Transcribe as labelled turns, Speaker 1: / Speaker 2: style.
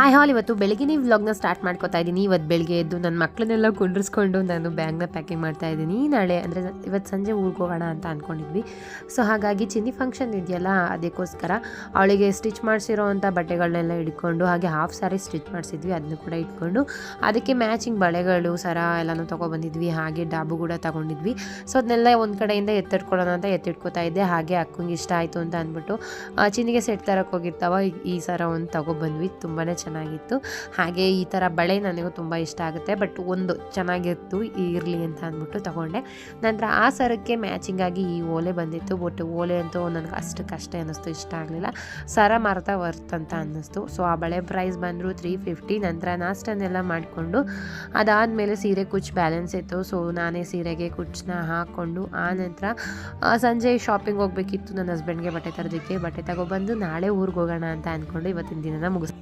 Speaker 1: Hi ಹಾಲ್ ಇವತ್ತು ಬೆಳಗ್ಗೆ ವ್ಲಾಗ್ನ ಸ್ಟಾರ್ಟ್ ಮಾಡ್ಕೋತಾ ಇದ್ದೀನಿ. ಇವತ್ತು ಬೆಳಗ್ಗೆ ಎದ್ದು ನನ್ನ ಮಕ್ಕಳನ್ನೆಲ್ಲ ಕುಂಡ್ರಿಸ್ಕೊಂಡು ನಾನು ಬ್ಯಾಗ್ನ ಪ್ಯಾಕಿಂಗ್ ಮಾಡ್ತಾ ಇದ್ದೀನಿ. ನಾಳೆ ಅಂದರೆ ಇವತ್ತು ಸಂಜೆ ಊರಿಗೆ ಹೋಗೋಣ ಅಂತ ಅಂದ್ಕೊಂಡಿದ್ವಿ ಸೊ ಹಾಗಾಗಿ ಚಿನ್ನಿ ಫಂಕ್ಷನ್ ಇದೆಯಲ್ಲ, ಅದಕ್ಕೋಸ್ಕರ ಅವಳಿಗೆ ಸ್ಟಿಚ್ ಮಾಡಿಸಿರೋ ಅಂಥ ಬಟ್ಟೆಗಳನ್ನೆಲ್ಲ ಇಟ್ಕೊಂಡು, ಹಾಗೆ ಹಾಫ್ ಸ್ಯಾರಿ ಸ್ಟಿಚ್ ಮಾಡಿಸಿದ್ವಿ. ಅದನ್ನು ಕೂಡ ಇಟ್ಕೊಂಡು, ಅದಕ್ಕೆ ಮ್ಯಾಚಿಂಗ್ ಬಳೆಗಳು, ಸರ ಎಲ್ಲನೂ ತೊಗೊಬಂದಿದ್ವಿ. ಹಾಗೆ ಡಾಬು ಕೂಡ ತಗೊಂಡಿದ್ವಿ. ಸೊ ಅದನ್ನೆಲ್ಲ ಒಂದು ಕಡೆಯಿಂದ ಎತ್ತಿಟ್ಕೊಳ್ಳೋಣ ಅಂತ ಎತ್ತಿಟ್ಕೋತಾ ಇದ್ದೆ. ಹಾಗೆ ಅಕ್ಕಂಗೆ ಇಷ್ಟ ಆಯಿತು ಅಂತ ಅಂದ್ಬಿಟ್ಟು ಚಿನ್ನಿಗೆ ಸೆಟ್ ತರಕ್ಕೆ ಹೋಗಿರ್ತಾವ. ಈ- ಸರ ಒಂದು ತೊಗೊಬಂದ್ವಿ. ತುಂಬಾ ಚೆನ್ನಾಗಿತ್ತು. ಹಾಗೆ ಈ ಥರ ಬಳೆ ನನಗೂ ತುಂಬ ಇಷ್ಟ ಆಗುತ್ತೆ. ಬಟ್ ಒಂದು ಚೆನ್ನಾಗಿತ್ತು, ಇರಲಿ ಅಂತ ಅಂದ್ಬಿಟ್ಟು ತಗೊಂಡೆ. ನಂತರ ಆ ಸರಕ್ಕೆ ಮ್ಯಾಚಿಂಗ್ ಆಗಿ ಈ ಓಲೆ ಬಂದಿತ್ತು. ಬಟ್ ಓಲೆ ಅಂತೂ ನನಗೆ ಅಷ್ಟು ಕಷ್ಟ ಅನ್ನಿಸ್ತು, ಇಷ್ಟ ಆಗಲಿಲ್ಲ. ಸರ ಮಾರ್ತಾ ವರ್ತ್ ಅಂತ ಅನ್ನಿಸ್ತು. ಸೊ, ಆ ಬಳೆ ಪ್ರೈಸ್ ಬಂದರು ತ್ರೀ ಫಿಫ್ಟಿ ನಂತರ ನಾಷ್ಟನ್ನೆಲ್ಲ ಮಾಡಿಕೊಂಡು ಅದಾದಮೇಲೆ ಸೀರೆ ಕುಚ್ ಬ್ಯಾಲೆನ್ಸ್ ಇತ್ತು. ಸೊ, ನಾನೇ ಸೀರೆಗೆ ಕುಚ್ಚನ್ನ ಹಾಕ್ಕೊಂಡು ಆ ನಂತರ ಸಂಜೆ ಶಾಪಿಂಗ್ ಹೋಗಬೇಕಿತ್ತು ನನ್ನ ಹಸ್ಬೆಂಡ್ಗೆ ಬಟ್ಟೆ ತರೋದಕ್ಕೆ. ಬಟ್ಟೆ ತಗೊಬಂದು ನಾಳೆ ಊರಿಗೆ ಹೋಗೋಣ ಅಂತ ಅಂದ್ಕೊಂಡು ಇವತ್ತಿನ ದಿನನ ಮುಗಿಸ್